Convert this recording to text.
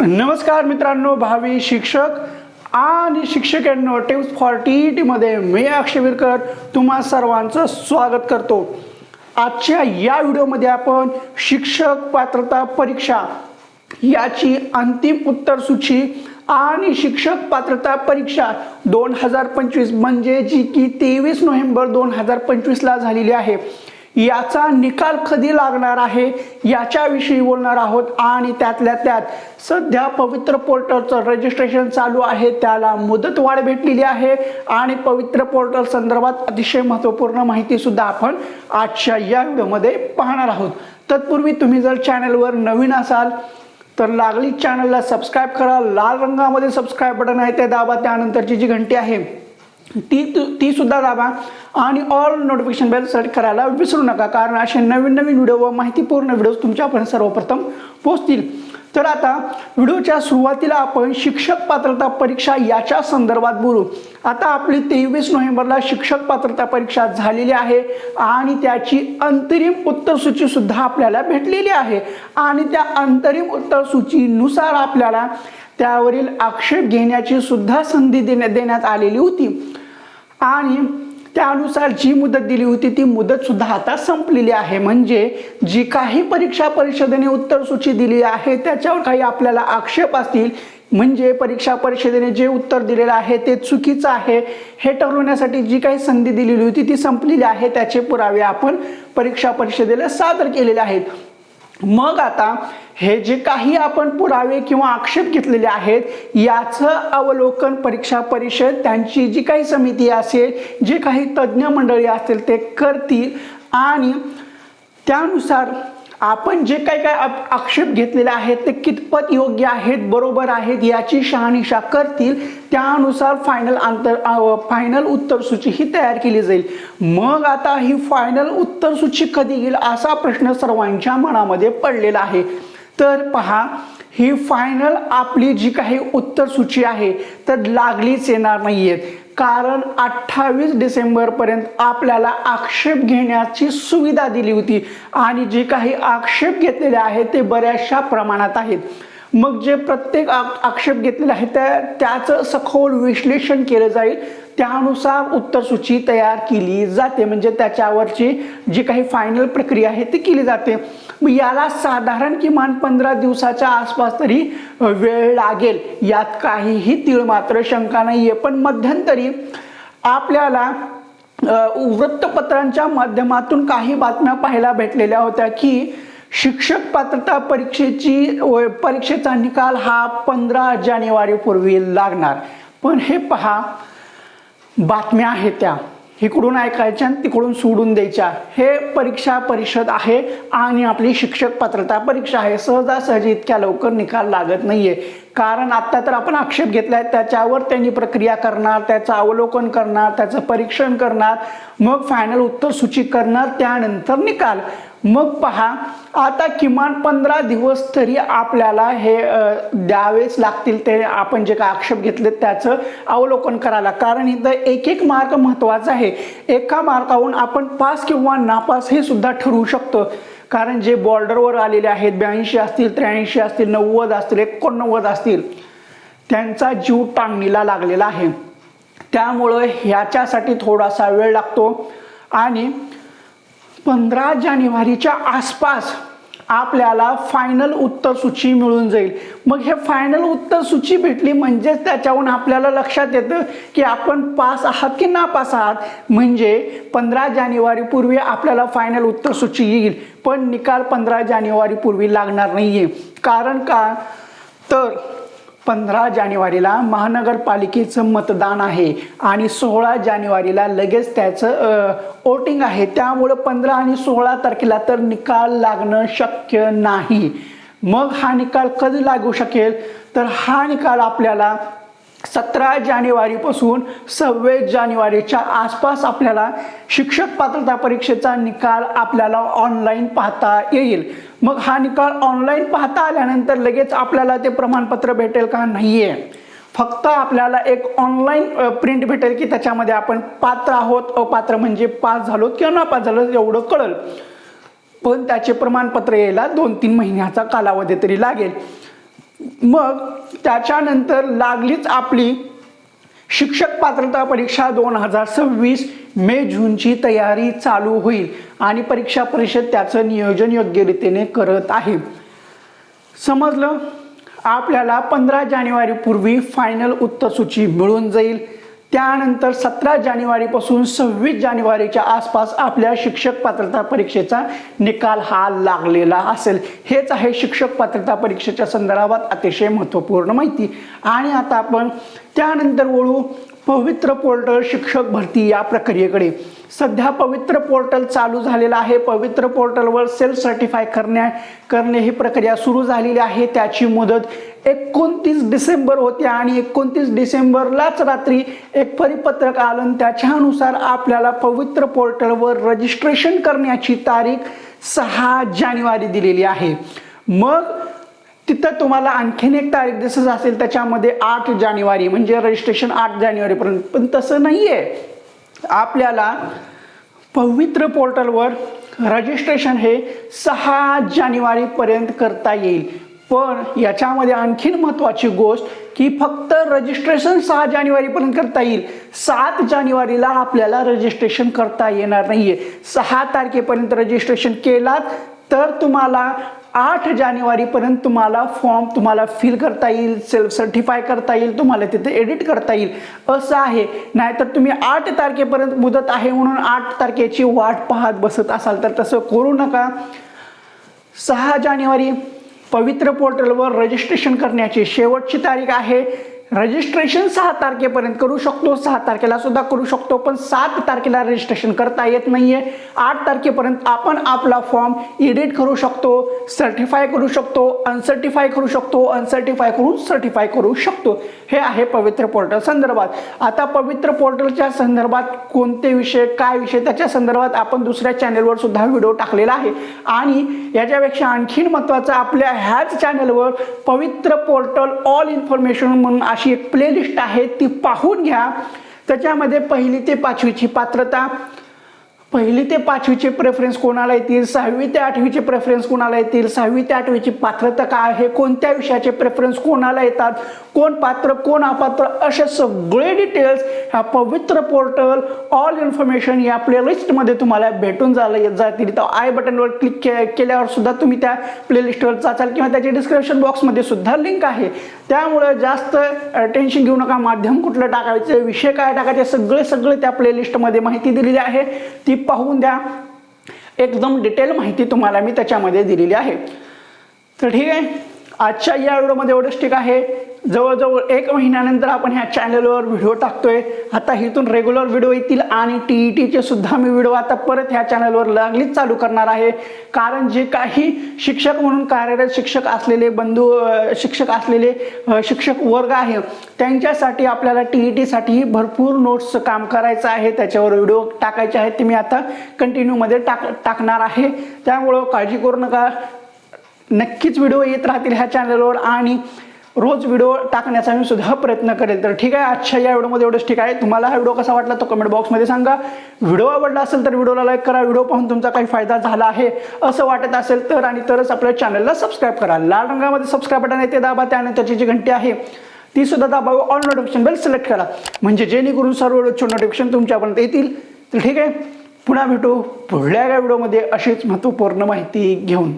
नमस्कार मित्रांनो भावी शिक्षक आणि शिक्षकांनो टिप्स फॉर टी मी अक्षय विरकर तुम्हा सर्वांचं स्वागत करतो. आजच्या या व्हिडिओमध्ये आपण शिक्षक पात्रता परीक्षा याची अंतिम उत्तरसूची आणि शिक्षक पात्रता परीक्षा दोन हजार पंचवीस म्हणजे जी की तेवीस नोव्हेंबर दोन हजार पंचवीसला झालेली आहे. याचा निकाल कधी लागणार आहे याच्याविषयी बोलणार आहोत. आणि त्यातल्या त्यात सध्या पवित्र पोर्टलचं रजिस्ट्रेशन चालू आहे. त्याला मुदतवाढ भेटलेली आहे. आणि पवित्र पोर्टल संदर्भात अतिशय महत्त्वपूर्ण माहितीसुद्धा आपण आजच्या या व्हिडिओमध्ये पाहणार आहोत. तत्पूर्वी तुम्ही जर चॅनलवर नवीन असाल तर लागली चॅनलला सबस्क्राईब करा. लाल रंगामध्ये सबस्क्राईब बटन आहे ते दाबा. त्यानंतरची जी घंटी आहे ती ती सुद्धा दाबा. आणि ऑल नोटिफिकेशन बेल सेट करायला विसरू नका कारण असे नवीन नवीन व्हिडिओ व माहितीपूर्ण व्हिडिओ तुमच्यापर्यंत सर्वप्रथम पोहोचतील. तर आता व्हिडिओच्या सुरुवातीला आपण शिक्षक पात्रता परीक्षा याच्या संदर्भात बोलू. आता आपली तेवीस नोव्हेंबरला शिक्षक पात्रता परीक्षा झालेली आहे आणि त्याची अंतरिम उत्तरसूची सुद्धा आपल्याला भेटलेली आहे. आणि त्या अंतरिम उत्तरसूचीनुसार आपल्याला त्यावरील आक्षेप घेण्याची सुद्धा संधी देण्यात देण्यात आलेली होती. आणि त्यानुसार जी मुदत दिली होती ती मुदत सुद्धा आता संपलेली आहे. म्हणजे जी काही परीक्षा परिषदेने उत्तर सूची दिली आहे त्याच्यावर काही आपल्याला आक्षेप असतील. म्हणजे परीक्षा परिषदेने जे उत्तर दिलेलं आहे ते चुकीचं आहे. हे ठरवण्यासाठी जी काही संधी दिलेली होती ती संपलेली आहे. त्याचे पुरावे आपण परीक्षा परिषदेला सादर केलेले आहेत. मग आता हे जे काही आपण पुरावे किंवा आक्षेप घेतलेले आहेत याचं अवलोकन परीक्षा परिषद त्यांची जी काही समिती असेल जे काही तज्ज्ञ मंडळी असतील ते करतील. आणि त्यानुसार आपण जे काही काय आक्षेप घेतलेले आहेत ते कितपत योग्य आहेत बरोबर आहेत याची शहानिशा करतील त्यानुसार फायनल आंतर फायनल उत्तरसूची ही तयार केली जाईल. मग आता ही फायनल उत्तरसूची कधी येईल असा प्रश्न सर्वांच्या मनामध्ये पडलेला आहे. तर पहा ही फायनल आपली जी काही उत्तरसूची आहे तर लागलीच येणार नाहीयेत. कारण अठ्ठावीस डिसेंबरपर्यंत आपल्याला आक्षेप घेण्याची सुविधा दिली होती. आणि जे काही आक्षेप घेतलेले आहेत ते बऱ्याचशा प्रमाणात आहेत. मग जे प्रत्येक आक्षेप घेतलेले आहे त्या त्याचं सखोल विश्लेषण केलं जाईल. त्यानुसार उत्तरसूची तयार केली जाते. म्हणजे त्याच्यावरची जी काही फायनल प्रक्रिया आहे ती केली जाते. मग याला साधारण किमान पंधरा दिवसाच्या आसपास तरी वेळ लागेल. यात काहीही तीळ मात्र शंका आहे पण मध्यंतरी आपल्याला वृत्तपत्रांच्या माध्यमातून काही बातम्या पाहायला भेटलेल्या होत्या की शिक्षक पात्रता परीक्षेची व परीक्षेचा निकाल हा पंधरा जानेवारीपूर्वी लागणार. पण हे पहा बातम्या आहेत त्या. इकडून ऐकायच्या आणि तिकडून सोडून द्यायच्या. हे परीक्षा परिषद आहे आणि आपली शिक्षक पात्रता परीक्षा आहे. सहजासहजी इतक्या लवकर निकाल लागत नाहीये. कारण आत्ता तर आपण आक्षेप घेतलाय त्याच्यावर त्यांनी प्रक्रिया करणार त्याचं अवलोकन करणार त्याचं परीक्षण करणार मग फायनल उत्तर सूची करणार त्यानंतर निकाल. मग पहा आता किमान पंधरा दिवस तरी आपल्याला हे द्यावेच लागतील ते आपण जे काय आक्षेप घेतले त्याचं अवलोकन करायला. कारण इथं एक एक मार्क महत्त्वाचा आहे. एका मार्कावरून आपण पास किंवा नापास हे सुद्धा ठरवू शकतो. कारण जे बॉर्डरवर आलेले आहेत ब्याऐंशी असतील त्र्याऐंशी असतील नव्वद असतील एकोणनव्वद असतील त्यांचा जीव टांगणीला लागलेला आहे. त्यामुळं ह्याच्यासाठी थोडासा वेळ लागतो. आणि पंधरा जानेवारीच्या आसपास आपल्याला फायनल उत्तर सूची मिळून जाईल. मग हे फायनल उत्तर सूची भेटली म्हणजेच त्याच्याहून आपल्याला लक्षात येतं की आपण पास आहात की ना पास आहात. म्हणजे पंधरा जानेवारीपूर्वी आपल्याला फायनल उत्तर सूची येईल. पण निकाल पंधरा जानेवारीपूर्वी लागणार नाही आहे कारण का? तर पंधरा जानेवारीला महानगरपालिकेचं मतदान आहे आणि सोळा जानेवारीला लगेच त्याचं वोटिंग आहे. त्यामुळं पंधरा आणि सोळा तारखेला तर निकाल लागणं शक्य नाही. मग हा निकाल कधी लागू शकेल? तर हा निकाल आपल्याला सतरा जानेवारीपासून सव्वीस जानेवारीच्या आसपास आपल्याला शिक्षक पात्रता परीक्षेचा निकाल आपल्याला ऑनलाईन पाहता येईल. मग हा निकाल ऑनलाईन पाहता आल्यानंतर लगेच आपल्याला ते प्रमाणपत्र भेटेल का? नाहीये. फक्त आपल्याला एक ऑनलाईन प्रिंट भेटेल की त्याच्यामध्ये आपण पात्र आहोत अपात्र म्हणजे पास झालो किंवा नापास झालो एवढं कळल. पण त्याचे प्रमाणपत्र यायला दोन तीन महिन्याचा कालावधी तरी लागेल. मग त्याच्यानंतर लागलीच आपली शिक्षक पात्रता परीक्षा दोन हजार सव्वीस मे जूनची तयारी चालू होईल आणि परीक्षा परिषद त्याचं नियोजन योग्यरीतीने करत आहे. समजलं? आपल्याला पंधरा जानेवारीपूर्वी फायनल उत्तरसूची मिळून जाईल. त्यानंतर सतरा जानेवारीपासून सव्वीस जानेवारीच्या आसपास आपल्या शिक्षक पात्रता परीक्षेचा निकाल हा लागलेला असेल. हेच आहे शिक्षक पात्रता परीक्षेच्या संदर्भात अतिशय महत्त्वपूर्ण माहिती. आणि आता आपण त्यानंतर वळू पवित्र पोर्टल शिक्षक भरती या प्रक्रियेकडे. सध्या पवित्र पोर्टल चालू झालेलं आहे. पवित्र पोर्टलवर सेल्फ सर्टिफाय करण्या करणे ही प्रक्रिया सुरू झालेली आहे. त्याची मुदत एकोणतीस डिसेंबर होते आणि एकोणतीस डिसेंबरलाच रात्री एक परिपत्रक आलं आणि त्याच्यानुसार आपल्याला पवित्र पोर्टलवर रजिस्ट्रेशन करण्याची तारीख सहा जानेवारी दिलेली आहे. मग तिथं तुम्हाला आणखीन एक तारीख दिसत असेल त्याच्यामध्ये आठ जानेवारी म्हणजे रजिस्ट्रेशन आठ जानेवारीपर्यंत. पण तसं नाही आहे आपल्याला पवित्र पोर्टलवर रजिस्ट्रेशन हे सहा जानेवारीपर्यंत करता येईल. पण याच्यामध्ये आणखीन महत्त्वाची गोष्ट की फक्त रजिस्ट्रेशन सहा जानेवारीपर्यंत करता येईल. सात जानेवारीला आपल्याला रजिस्ट्रेशन करता येणार नाही आहे सहा तारखेपर्यंत रजिस्ट्रेशन केलात तर तुम्हाला आठ जानेवारीपर्यंत तुम्हाला फॉर्म तुम्हाला फिल करता येईल सेल्फ सर्टिफाय करता येईल तुम्हाला तिथे एडिट करता येईल. असं आहे. नाहीतर तुम्ही आठ तारखेपर्यंत मुदत आहे म्हणून आठ तारखेची वाट पाहत बसत असाल तर तसं करू नका. सहा जानेवारी पवित्र पोर्टलवर रजिस्ट्रेशन करण्याची शेवटची तारीख आहे. रजिस्ट्रेशन सहा तारखेपर्यंत करू शकतो. सहा तारखेला सुद्धा करू शकतो पण सात तारखेला रजिस्ट्रेशन करता येत नाही आहे आठ तारखेपर्यंत आपण आपला फॉर्म एडिट करू शकतो सर्टिफाय करू शकतो अनसर्टिफाय करू शकतो अनसर्टिफाय करून सर्टिफाय करू शकतो. हे आहे पवित्र पोर्टल संदर्भात. आता पवित्र पोर्टलच्या संदर्भात कोणते विषय काय विषय त्याच्या संदर्भात आपण दुसऱ्या चॅनलवर सुद्धा व्हिडिओ टाकलेला आहे. आणि याच्यापेक्षा आणखीन महत्त्वाचं आपल्या ह्याच चॅनलवर पवित्र पोर्टल ऑल इन्फॉर्मेशन म्हणून अशी एक प्लेलिस्ट आहे ती पाहून घ्या. त्याच्यामध्ये पहिली ते पाचवीची पात्रता. पहिली ते पाचवीचे प्रेफरन्स कोणाला येतील? सहावी ते आठवीचे प्रेफरन्स कोणाला येतील? सहावी ते आठवीची पात्रता काय आहे? कोणत्या विषयाचे प्रेफरन्स कोणाला येतात? कोण पात्र कोण अपात्र? असे सगळे डिटेल्स ह्या पवित्र पोर्टल ऑल इन्फॉर्मेशन या प्लेलिस्टमध्ये तुम्हाला भेटून झालं जातील. तर आय बटनवर क्लिक के केल्यावर सुद्धा तुम्ही त्या प्लेलिस्टवर जाचाल किंवा त्याच्या डिस्क्रिप्शन बॉक्समध्ये सुद्धा लिंक आहे. त्यामुळं जास्त टेन्शन घेऊ नका. माध्यम कुठलं टाकायचं विषय काय टाकायचे सगळे सगळे त्या प्लेलिस्टमध्ये माहिती दिलेली आहे. ती पाहून द्या. एकदम डिटेल माहिती तुम्हाला मी त्याच्यामध्ये दिलेली आहे. तर ठीक आहे. आजच्या या व्हिडिओमध्ये एवढंच ठीक आहे. जवळजवळ एक महिन्यानंतर आपण ह्या चॅनलवर व्हिडिओ टाकतोय. आता इथून रेग्युलर व्हिडिओ येतील आणि टी ई टीचे सुद्धा मी व्हिडिओ आता परत ह्या चॅनलवर लागलीच चालू करणार आहे. कारण जे काही शिक्षक म्हणून कार्यरत शिक्षक असलेले बंधू शिक्षक असलेले शिक्षक वर्ग आहे त्यांच्यासाठी आपल्याला टी ई टीसाठी भरपूर नोट्सचं काम करायचं आहे. त्याच्यावर व्हिडिओ टाकायचे आहेत. ते मी आता कंटिन्यूमध्ये टाक टाकणार आहे. त्यामुळं काळजी करू नका. नक्कीच व्हिडिओ येत राहतील ह्या चॅनलवर आणि रोज व्हिडिओ टाकण्याचा मी सुद्धा प्रयत्न करेल. तर ठीक आहे आजच्या या व्हिडिओमध्ये एवढंच ठीक आहे. तुम्हाला हा व्हिडिओ कसा वाटला तो कमेंट बॉक्समध्ये सांगा. व्हिडिओ आवडला असेल तर व्हिडिओला लाईक करा. व्हिडिओ पाहून तुमचा काही फायदा झाला आहे असं वाटत असेल तर आणि तरच आपल्या चॅनलला सबस्क्राईब करा. लाल रंगामध्ये सबस्क्राईब बटन आहे ते दाबा त्यानंतरची जी घंटी आहे ती सुद्धा दाबावी. ऑल नोटिफिकेशन बेल सिलेक्ट करा. म्हणजे जेणेकरून सर्व व्हिडिओचे नोटिफिकेशन तुमच्यापर्यंत येतील. तर ठीक आहे पुन्हा भेटू पुढल्या व्हिडिओमध्ये अशीच महत्त्वपूर्ण माहिती घेऊन.